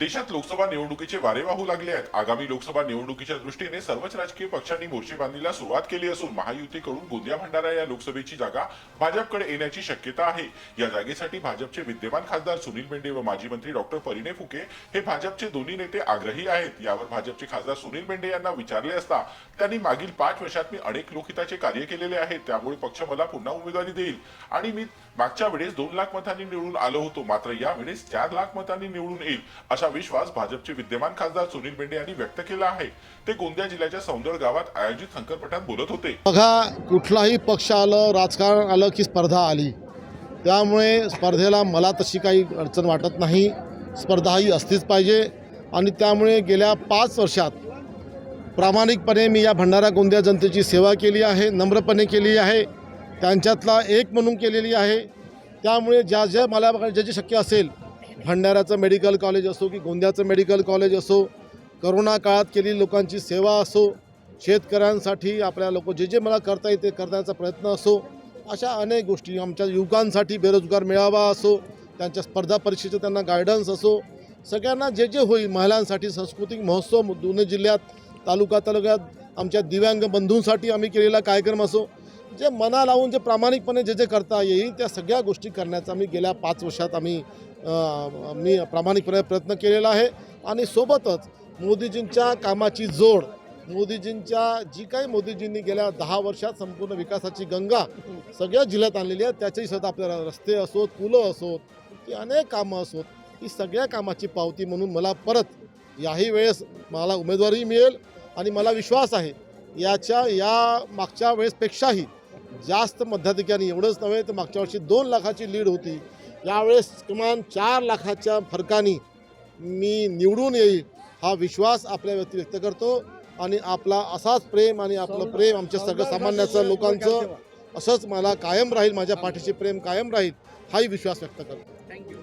देशात लोकसभा निवडणुकीचे वारे वाहू लागले आहेत. आगामी लोकसभा निवडणुकीच्या दृष्टीने सर्वच राजकीय पक्षांनी मोर्चे बांधणीला सुरुवात केली असून महायुतीकडून गोंदिया भंडारा या लोकसभेची जागा भाजपकडे येण्याची शक्यता आहे. या जागेसाठी भाजपचे विद्यमान खासदार सुनील मेंढे व माजी मंत्री डॉक्टर परिणय फुके हे भाजपचे दोन्ही नेते आग्रही आहेत. यावर भाजपचे खासदार सुनील मेंढे यांना विचारले असता त्यांनी मागील पाच वर्षात मी अनेक लोकहिताचे कार्य केलेले आहे. त्यामुळे पक्ष मला पुन्हा उमेदवारी देईल. आणि मी मागच्या वेळेस दोन लाख मतांनी निवडून आलो होतो. मात्र या वेळेस चार लाख मतांनी निवडून येईल अशा विश्वास भाजपचे विद्यमान खासदार सुनील मेंढे यांनी व्यक्त केला आहे. ते गोंदिया जिल्ह्याच्या सौंदर गावात आयोजित शंकरपटात बोलत होते. बघा कुठलाही पक्ष आलं राजकारण आलं की स्पर्धा आली. त्यामुळे स्पर्धेला मला तशी काही अडचण वाटत नाही. स्पर्धा ही असलीच पाहिजे. आणि त्यामुळे गेल्या पाच वर्षात प्रामाणिकपणे मी या भंडारा गोंदिया जनतेची सेवा केली आहे नम्रपणे केली आहे. त्यांच्यातला एक म्हणून केलेली आहे. त्यामुळे ज्या ज्या मला जे जे शक्य असेल भंडाऱ्याचं मेडिकल कॉलेज असो की गोंदियाचं मेडिकल कॉलेज असो करोना काळात केलेली लोकांची सेवा असो शेतकऱ्यांसाठी आपल्या लोक जे जे मला करता येते करण्याचा प्रयत्न असो अशा अनेक गोष्टी आमच्या युवकांसाठी बेरोजगार मिळावा असो त्यांच्या स्पर्धा परीक्षेचं त्यांना गायडन्स असो सगळ्यांना जे जे होईल महिलांसाठी सांस्कृतिक महोत्सव दोन्ही जिल्ह्यात तालुका तालुक्यात आमच्या दिव्यांग बंधूंसाठी आम्ही केलेला कार्यक्रम असो जे मना लावून जे प्रामाणिकपणे जे जे करता येईल त्या सगळ्या गोष्टी करण्याचा मी गेल्या पाच वर्षात आम्ही मी प्रामाणिकपणे प्रयत्न केलेला आहे. आणि सोबतच मोदीजींच्या कामाची जोड मोदीजींच्या जी काही मोदीजींनी गेल्या दहा वर्षात संपूर्ण विकासाची गंगा सगळ्या जिल्ह्यात आणलेली आहे. त्याच्याही सुद्धा आपल्याला रस्ते असोत पुलं असोत की अनेक कामं असोत ही सगळ्या कामाची पावती म्हणून मला परत याही वेळेस मला उमेदवारी मिळेल आणि मला विश्वास आहे. याच्या या मागच्या वेळेसपेक्षाही जास्त मध्याधिकाऱ्यांनी एवढंच नव्हे तर मागच्या वर्षी दोन लाखाची लीड होती. यावेळेस किमान चार लाखाच्या फरकाने मी निवडून येईल हा विश्वास आपल्या व्यक्ती व्यक्त करतो. आणि आपला असाच प्रेम आणि आपलं प्रेम आमच्या सर्वसामान्याचं लोकांचं असंच मला कायम राहील माझ्या पाठीशी प्रेम कायम राहील हाही विश्वास व्यक्त करतो. थँक्यू